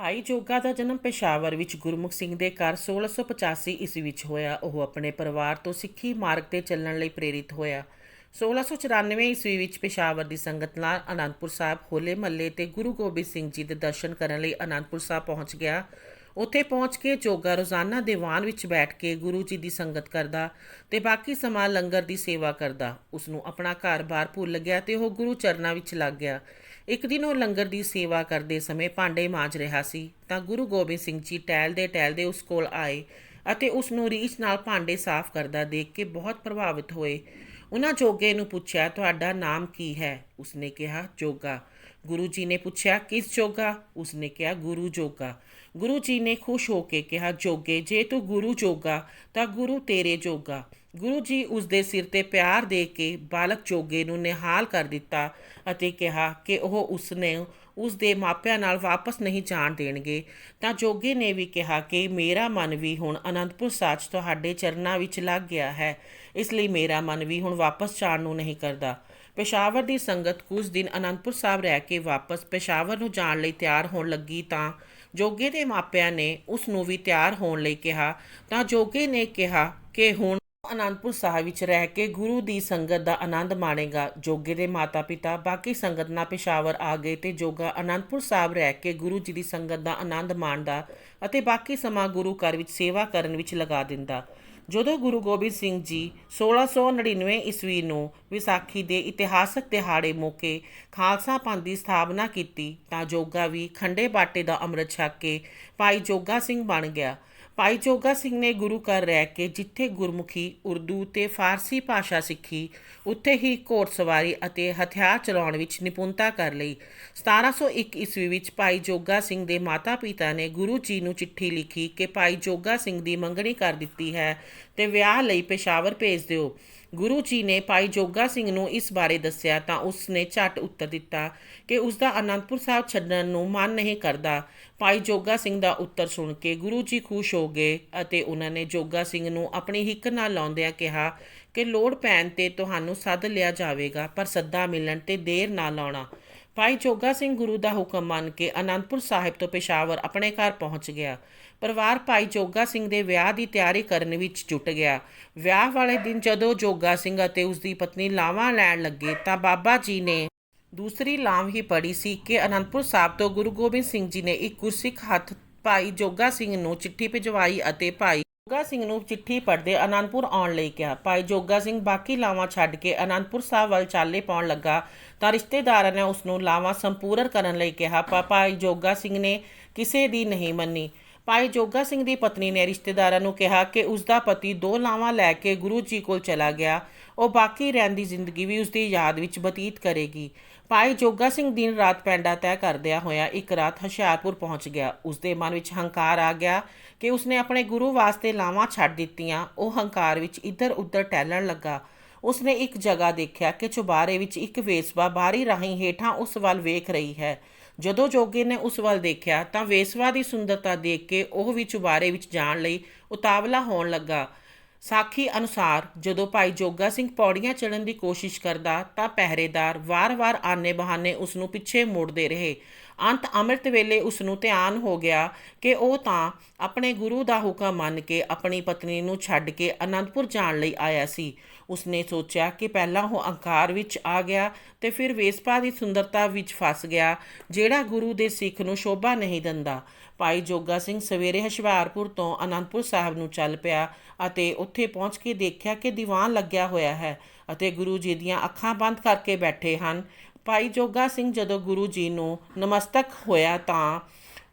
ਭਾਈ ਜੋਗਾ ਦਾ ਜਨਮ ਪੇਸ਼ਾਵਰ ਵਿੱਚ ਗੁਰਮੁਖ ਸਿੰਘ ਦੇ ਘਰ 1685 ਈਸਵੀ ਵਿੱਚ ਹੋਇਆ। ਉਹ ਆਪਣੇ ਪਰਿਵਾਰ ਤੋਂ ਸਿੱਖੀ ਮਾਰਗ ਤੇ ਚੱਲਣ ਲਈ ਪ੍ਰੇਰਿਤ ਹੋਇਆ। 1694 ਈਸਵੀ ਵਿੱਚ ਪੇਸ਼ਾਵਰ ਦੀ ਸੰਗਤ ਨਾਲ ਅਨੰਦਪੁਰ ਸਾਹਿਬ ਹੋਲੇ ਮਹੱਲੇ ਤੇ ਗੁਰੂ ਗੋਬਿੰਦ ਸਿੰਘ ਜੀ ਦੇ ਦਰਸ਼ਨ ਕਰਨ ਲਈ ਅਨੰਦਪੁਰ ਸਾਹਿਬ ਪਹੁੰਚ ਗਿਆ। ਉੱਥੇ ਪਹੁੰਚ ਕੇ ਜੋਗਾ ਰੋਜ਼ਾਨਾ ਦੀਵਾਨ ਵਿੱਚ ਬੈਠ ਕੇ ਗੁਰੂ ਜੀ ਦੀ ਸੰਗਤ ਕਰਦਾ ਤੇ ਬਾਕੀ ਸਮਾਂ ਲੰਗਰ ਦੀ ਸੇਵਾ ਕਰਦਾ। ਉਸ ਨੂੰ ਆਪਣਾ ਘਰ-ਬਾਰ ਭੁੱਲ ਗਿਆ ਤੇ ਉਹ ਗੁਰੂ ਚਰਨਾਂ ਵਿੱਚ ਲੱਗ ਗਿਆ। ਇੱਕ ਦਿਨ ਉਹ ਲੰਗਰ ਦੀ ਸੇਵਾ ਕਰਦੇ ਸਮੇਂ ਭਾਂਡੇ ਮਾਂਜ ਰਿਹਾ ਸੀ, ਤਾਂ ਗੁਰੂ ਗੋਬਿੰਦ ਸਿੰਘ ਜੀ ਟਹਿਲਦੇ ਟਹਿਲਦੇ ਉਸ ਕੋਲ ਆਏ ਅਤੇ ਉਸ ਨੂੰ ਰੀਝ ਨਾਲ ਭਾਂਡੇ ਸਾਫ਼ ਕਰਦਾ ਦੇਖ ਕੇ ਬਹੁਤ ਪ੍ਰਭਾਵਿਤ ਹੋਏ। ਉਹਨਾਂ ਜੋਗੇ ਨੂੰ ਪੁੱਛਿਆ, ਤੁਹਾਡਾ ਨਾਮ ਕੀ ਹੈ? ਉਸਨੇ ਕਿਹਾ, ਜੋਗਾ। ਗੁਰੂ ਜੀ ਨੇ ਪੁੱਛਿਆ, ਕਿਸ ਜੋਗਾ? ਉਸਨੇ ਕਿਹਾ, ਗੁਰੂ ਜੋਗਾ। ਗੁਰੂ ਜੀ ਨੇ ਖੁਸ਼ ਹੋ ਕੇ ਕਿਹਾ, ਜੋਗੇ, ਜੇ ਤੂੰ ਗੁਰੂ ਜੋਗਾ, ਤਾਂ ਗੁਰੂ ਤੇਰੇ ਜੋਗਾ। ਗੁਰੂ ਜੀ ਉਸ ਦੇ ਸਿਰ ਤੇ ਪਿਆਰ ਦੇ ਕੇ ਬਾਲਕ ਜੋਗੇ ਨੂੰ ਨਿਹਾਲ ਕਰ ਦਿੱਤਾ ਅਤੇ ਕਿਹਾ ਕਿ ਉਹ ਉਸ ਨੇ ਉਸ ਦੇ ਮਾਪਿਆਂ ਨਾਲ ਵਾਪਸ ਨਹੀਂ ਜਾਣ ਦੇਣਗੇ। ਤਾਂ ਜੋਗੇ ਨੇ ਵੀ ਕਿਹਾ ਕਿ ਮੇਰਾ ਮਨ ਵੀ ਹੁਣ ਅਨੰਦਪੁਰ ਸਾਹਿਬ ਤੁਹਾਡੇ ਚਰਨਾਂ ਵਿੱਚ ਲੱਗ ਗਿਆ ਹੈ। ਇਸ ਲਈ ਮੇਰਾ ਮਨ ਵੀ ਹੁਣ ਵਾਪਸ ਜਾਣ ਨੂੰ ਨਹੀਂ ਕਰਦਾ। ਪੇਸ਼ਾਵਰ ਦੀ ਸੰਗਤ ਕੁਝ ਦਿਨ ਅਨੰਦਪੁਰ ਸਾਹਿਬ ਰਹਿ ਕੇ ਵਾਪਸ ਪੇਸ਼ਾਵਰ ਨੂੰ ਜਾਣ ਲਈ ਤਿਆਰ ਹੋਣ ਲੱਗੀ ਤਾਂ ਜੋਗੇ ਦੇ ਮਾਪਿਆਂ ਨੇ ਉਸ ਨੂੰ ਵੀ ਤਿਆਰ ਹੋਣ ਲਈ ਕਿਹਾ। ਤਾਂ ਜੋਗੇ ਨੇ ਕਿਹਾ ਕਿ ਹੁਣ ਅਨੰਦਪੁਰ ਸਾਹਿਬ ਵਿੱਚ ਰਹਿ ਕੇ ਗੁਰੂ ਦੀ ਸੰਗਤ ਦਾ ਆਨੰਦ ਮਾਣੇਗਾ। ਜੋਗੇ ਦੇ ਮਾਤਾ-ਪਿਤਾ, ਬਾਕੀ ਸੰਗਤ ਨਾਲ ਪੇਸ਼ਾਵਰ ਆ ਗਏ ਤੇ ਜੋਗਾ ਅਨੰਦਪੁਰ ਸਾਹਿਬ ਰਹਿ ਕੇ ਗੁਰੂ ਜੀ ਦੀ ਸੰਗਤ ਦਾ ਆਨੰਦ ਮਾਣਦਾ ਅਤੇ ਬਾਕੀ ਸਮਾਂ ਗੁਰੂ ਘਰ ਵਿੱਚ ਸੇਵਾ ਕਰਨ ਵਿੱਚ ਲਗਾ ਦਿੰਦਾ। ਜਦੋਂ ਗੁਰੂ ਗੋਬਿੰਦ ਸਿੰਘ ਜੀ 1699 ਈਸਵੀ ਨੂੰ ਵਿਸਾਖੀ ਦੇ ਇਤਿਹਾਸਕ ਦਿਹਾੜੇ ਮੌਕੇ ਖਾਲਸਾ ਪੰਥ ਦੀ ਸਥਾਪਨਾ ਕੀਤੀ, ਤਾਂ ਜੋਗਾ ਵੀ ਖੰਡੇ ਬਾਟੇ ਦਾ ਅੰਮ੍ਰਿਤ ਛਕ ਕੇ ਭਾਈ ਜੋਗਾ ਸਿੰਘ ਬਣ ਗਿਆ। ਭਾਈ ਜੋਗਾ ਸਿੰਘ ਨੇ ਗੁਰੂ ਘਰ ਰਹਿ ਕੇ ਜਿੱਥੇ ਗੁਰਮੁਖੀ ਉਰਦੂ ਤੇ ਫਾਰਸੀ ਭਾਸ਼ਾ ਸਿੱਖੀ, ਉੱਥੇ ਹੀ ਘੋੜਸਵਾਰੀ ਅਤੇ ਹਥਿਆਰ ਚਲਾਉਣ ਵਿੱਚ ਨਿਪੁੰਨਤਾ ਕਰ ਲਈ। 1701 ਈਸਵੀ ਵਿੱਚ ਭਾਈ ਜੋਗਾ ਸਿੰਘ ਦੇ ਮਾਤਾ-ਪਿਤਾ ਨੇ ਗੁਰੂ ਜੀ ਨੂੰ ਚਿੱਠੀ ਲਿਖੀ ਕਿ ਭਾਈ ਜੋਗਾ ਸਿੰਘ ਦੀ ਮੰਗਣੀ ਕਰ ਦਿੱਤੀ ਹੈ ਤੇ ਵਿਆਹ ਲਈ ਪੇਸ਼ਾਵਰ ਭੇਜ ਦਿਓ। ਗੁਰੂ ਜੀ ਨੇ ਭਾਈ ਜੋਗਾ ਸਿੰਘ ਨੂੰ ਇਸ ਬਾਰੇ ਦੱਸਿਆ ਤਾਂ ਉਸ ਨੇ ਝਟ ਉੱਤਰ ਦਿੱਤਾ ਕਿ ਉਸ ਦਾ ਅਨੰਦਪੁਰ ਸਾਹਿਬ ਛੱਡਣ ਨੂੰ ਮਨ ਨਹੀਂ ਕਰਦਾ। ਭਾਈ ਜੋਗਾ ਸਿੰਘ ਦਾ ਉੱਤਰ ਸੁਣ ਕੇ ਗੁਰੂ ਜੀ ਖੁਸ਼ ਹੋ ਗਏ ਅਤੇ ਉਹਨਾਂ ਨੇ ਜੋਗਾ ਸਿੰਘ ਨੂੰ ਆਪਣੀ ਹਿੱਕ ਨਾਲ ਲਾਉਂਦਿਆਂ ਕਿਹਾ ਕਿ ਲੋੜ ਪੈਣ ਤੇ ਤੁਹਾਨੂੰ ਸੱਦ ਲਿਆ ਜਾਵੇਗਾ, ਪਰ ਸੱਦਾ ਮਿਲਣ ਤੇ ਦੇਰ ਨਾ ਲਾਉਣਾ। ਭਾਈ ਜੋਗਾ ਸਿੰਘ ਗੁਰੂ ਦਾ ਹੁਕਮ ਮੰਨ ਕੇ ਅਨੰਦਪੁਰ ਸਾਹਿਬ ਤੋਂ ਪੇਸ਼ਾਵਰ ਆਪਣੇ ਘਰ ਪਹੁੰਚ ਗਿਆ। ਪਰਿਵਾਰ ਭਾਈ ਜੋਗਾ ਸਿੰਘ ਦੇ ਵਿਆਹ ਦੀ ਤਿਆਰੀ ਕਰਨ ਵਿੱਚ ਜੁਟ ਗਿਆ। ਵਿਆਹ ਵਾਲੇ ਦਿਨ ਜਦੋਂ ਜੋਗਾ ਸਿੰਘ ਅਤੇ ਉਸ ਦੀ ਪਤਨੀ ਲਾਵਾਂ ਲੈਣ ਲੱਗੇ ਤਾਂ ਬਾਬਾ ਜੀ ਨੇ ਦੂਸਰੀ ਲਾਮ ਹੀ ਪੜੀ ਸੀ ਕਿ ਅਨੰਦਪੁਰ ਸਾਹਿਬ ਤੋਂ ਗੁਰੂ ਗੋਬਿੰਦ ਸਿੰਘ ਜੀ ਨੇ ਇੱਕ ਗੁਰਸਿੱਖ ਹੱਥ ਭਾਈ ਜੋਗਾ ਸਿੰਘ ਨੂੰ ਚਿੱਠੀ ਭਿਜਵਾਈ ਅਤੇ ਭਾਈ ਜੋਗਾ ਸਿੰਘ ਨੂੰ ਚਿੱਠੀ ਪੜ੍ਹਦੇ ਅਨੰਦਪੁਰ ਆਉਣ ਲਈ ਕਿਹਾ। ਭਾਈ ਜੋਗਾ ਸਿੰਘ ਬਾਕੀ ਲਾਵਾਂ ਛੱਡ ਕੇ ਅਨੰਦਪੁਰ ਸਾਹਿਬ ਵੱਲ ਚਾਲੇ ਪਾਉਣ ਲੱਗਾ ਤਾਂ ਰਿਸ਼ਤੇਦਾਰਾਂ ਨੇ ਉਸ ਨੂੰ ਲਾਵਾਂ ਸੰਪੂਰਨ ਕਰਨ ਲਈ ਕਿਹਾ, ਪਰ ਭਾਈ ਜੋਗਾ ਸਿੰਘ ਨੇ ਕਿਸੇ ਦੀ ਨਹੀਂ ਮੰਨੀ। ਭਾਈ ਜੋਗਾ ਸਿੰਘ ਦੀ ਪਤਨੀ ਨੇ ਰਿਸ਼ਤੇਦਾਰਾਂ ਨੂੰ ਕਿਹਾ ਕਿ ਉਸ ਦਾ ਪਤੀ ਦੋ ਲਾਵਾਂ ਲੈ ਕੇ ਗੁਰੂ ਜੀ ਕੋਲ ਚਲਾ ਗਿਆ। ਉਹ ਬਾਕੀ ਰਹਿੰਦੀ ਜ਼ਿੰਦਗੀ ਵੀ ਉਸ ਦੀ ਯਾਦ ਵਿੱਚ ਬਤੀਤ ਕਰੇਗੀ। ਭਾਈ ਜੋਗਾ ਸਿੰਘ ਦਿਨ ਰਾਤ ਪੈਂਡਾ ਤੈਅ ਕਰਦਿਆਂ ਹੋਇਆ ਇੱਕ ਰਾਤ ਹੁਸ਼ਿਆਰਪੁਰ ਪਹੁੰਚ ਗਿਆ। ਉਸ ਦੇ ਮਨ ਵਿੱਚ ਹੰਕਾਰ ਆ ਗਿਆ ਕਿ ਉਸਨੇ ਆਪਣੇ ਗੁਰੂ ਵਾਸਤੇ ਲਾਵਾਂ ਛੱਡ ਦਿੱਤੀਆਂ। ਉਹ ਹੰਕਾਰ ਵਿੱਚ ਇੱਧਰ ਉੱਧਰ ਟਹਿਲਣ ਲੱਗਾ। ਉਸਨੇ ਇੱਕ ਜਗ੍ਹਾ ਦੇਖਿਆ ਕਿ ਚੁਬਾਰੇ ਵਿੱਚ ਇੱਕ ਵੇਸਵਾ ਬਾਰੀ ਰਾਹੀਂ ਹੇਠਾਂ ਉਸ ਵੱਲ ਵੇਖ ਰਹੀ ਹੈ। ਜਦੋਂ ਜੋਗੇ ਨੇ ਉਸ ਵੱਲ ਦੇਖਿਆ ਤਾਂ ਵੇਸਵਾ ਦੀ ਸੁੰਦਰਤਾ ਦੇਖ ਕੇ ਉਹ ਵੀ ਚੁਬਾਰੇ ਵਿੱਚ ਜਾਣ ਲਈ ਉਤਾਵਲਾ ਹੋਣ ਲੱਗਾ। ਸਾਖੀ ਅਨੁਸਾਰ ਜਦੋਂ ਭਾਈ ਜੋਗਾ ਸਿੰਘ ਪੌੜੀਆਂ ਚੜ੍ਹਨ ਦੀ ਕੋਸ਼ਿਸ਼ ਕਰਦਾ ਤਾਂ ਪਹਿਰੇਦਾਰ ਵਾਰ-ਵਾਰ ਆਨੇ ਬਹਾਨੇ ਉਸ ਨੂੰ ਪਿੱਛੇ ਮੋੜਦੇ ਰਹੇ। ਅੰਤ ਅੰਮ੍ਰਿਤ ਵੇਲੇ ਉਸ ਨੂੰ ਧਿਆਨ ਹੋ ਗਿਆ ਕਿ ਉਹ ਤਾਂ ਆਪਣੇ ਗੁਰੂ ਦਾ ਹੁਕਮ ਮੰਨ ਕੇ ਆਪਣੀ ਪਤਨੀ ਨੂੰ ਛੱਡ ਕੇ ਅਨੰਦਪੁਰ ਜਾਣ ਲਈ ਆਇਆ ਸੀ। ਉਸਨੇ ਸੋਚਿਆ ਕਿ ਪਹਿਲਾਂ ਉਹ ਅਹੰਕਾਰ ਵਿੱਚ ਆ ਗਿਆ ਤੇ ਫਿਰ ਵੇਸਪਾ ਦੀ ਸੁੰਦਰਤਾ ਵਿੱਚ ਫਸ ਗਿਆ, ਜਿਹੜਾ ਗੁਰੂ ਦੇ ਸਿੱਖ ਨੂੰ ਸ਼ੋਭਾ ਨਹੀਂ ਦਿੰਦਾ। ਭਾਈ ਜੋਗਾ ਸਿੰਘ ਸਵੇਰੇ ਹਸ਼ਿਆਰਪੁਰ ਤੋਂ ਅਨੰਦਪੁਰ ਸਾਹਿਬ ਨੂੰ ਚੱਲ ਪਿਆ ਅਤੇ ਉੱਥੇ ਪਹੁੰਚ ਕੇ ਦੇਖਿਆ ਕਿ ਦੀਵਾਨ ਲੱਗਿਆ ਹੋਇਆ ਹੈ ਅਤੇ ਗੁਰੂ ਜੀ ਦੀਆਂ ਅੱਖਾਂ ਬੰਦ ਕਰਕੇ ਬੈਠੇ ਹਨ। ਭਾਈ ਜੋਗਾ ਸਿੰਘ ਜਦੋਂ ਗੁਰੂ ਜੀ ਨੂੰ ਨਮਸਤਕ ਹੋਇਆ ਤਾਂ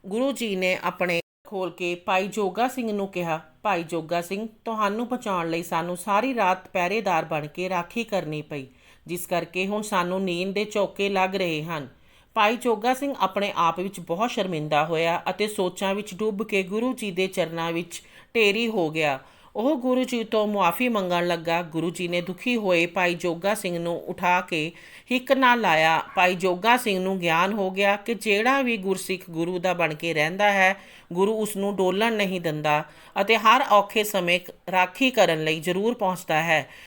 ਗੁਰੂ ਜੀ ਨੇ ਆਪਣੇ ਖੋਲ ਕੇ ਭਾਈ ਜੋਗਾ ਸਿੰਘ ਨੂੰ ਕਿਹਾ, ਭਾਈ ਜੋਗਾ ਸਿੰਘ, ਤੁਹਾਨੂੰ ਬਚਾਉਣ ਲਈ ਸਾਨੂੰ ਸਾਰੀ ਰਾਤ ਪਹਿਰੇਦਾਰ ਬਣ ਕੇ ਰਾਖੀ ਕਰਨੀ ਪਈ, ਜਿਸ ਕਰਕੇ ਹੁਣ ਸਾਨੂੰ ਨੀਂਦ ਦੇ ਚੌਕੇ ਲੱਗ ਰਹੇ ਹਨ। ਭਾਈ ਜੋਗਾ ਸਿੰਘ ਆਪਣੇ ਆਪ ਵਿੱਚ ਬਹੁਤ ਸ਼ਰਮਿੰਦਾ ਹੋਇਆ ਅਤੇ ਸੋਚਾਂ ਵਿੱਚ ਡੁੱਬ ਕੇ ਗੁਰੂ ਜੀ ਦੇ ਚਰਨਾਂ ਵਿੱਚ ਢੇਰੀ ਹੋ ਗਿਆ। ਉਹ ਗੁਰੂ ਜੀ ਤੋਂ ਮੁਆਫੀ ਮੰਗਣ ਲੱਗਾ। ਗੁਰੂ ਜੀ ਨੇ ਦੁਖੀ ਹੋਏ ਭਾਈ ਜੋਗਾ ਸਿੰਘ ਨੂੰ ਉਠਾ ਕੇ ਹਿੱਕ ਨਾਲ ਲਾਇਆ। ਭਾਈ ਜੋਗਾ ਸਿੰਘ ਨੂੰ ਗਿਆਨ ਹੋ ਗਿਆ ਕਿ ਜਿਹੜਾ ਵੀ ਗੁਰਸਿੱਖ ਗੁਰੂ ਦਾ ਬਣ ਕੇ ਰਹਿੰਦਾ ਹੈ, ਗੁਰੂ ਉਸ ਨੂੰ ਡੋਲਣ ਨਹੀਂ ਦਿੰਦਾ ਅਤੇ ਹਰ ਔਖੇ ਸਮੇਂ ਰਾਖੀ ਕਰਨ ਲਈ ਜ਼ਰੂਰ ਪਹੁੰਚਦਾ ਹੈ।